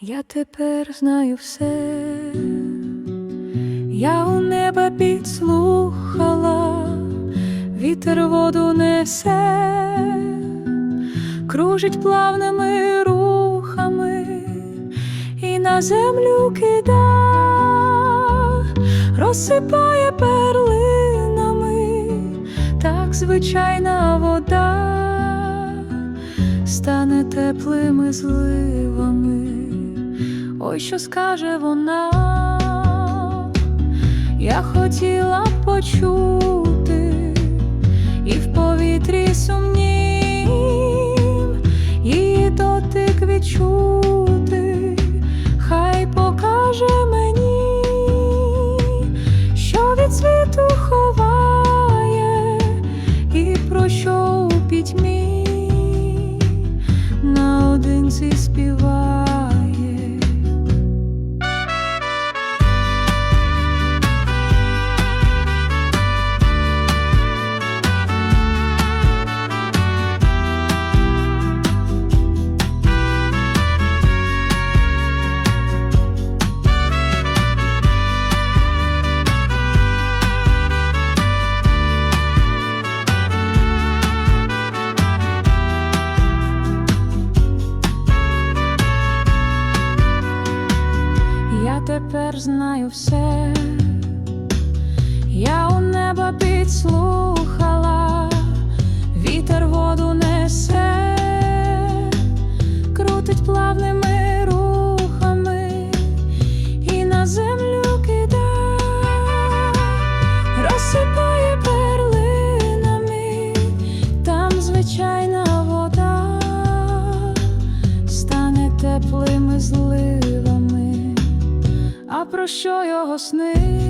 Я тепер знаю все, я у неба підслухала, вітер воду несе, кружить плавними рухами і на землю кида, розсипає перлинами, так звичайна вода стане теплими зливами. Ой, що скаже вона, я хотіла почути і в повітрі сумнів, її дотик відчути, хай покаже мені, що від світу ховає, і про що у пітьмі наодинці співає. Тепер знаю все, я у неба підслухала, що його сни?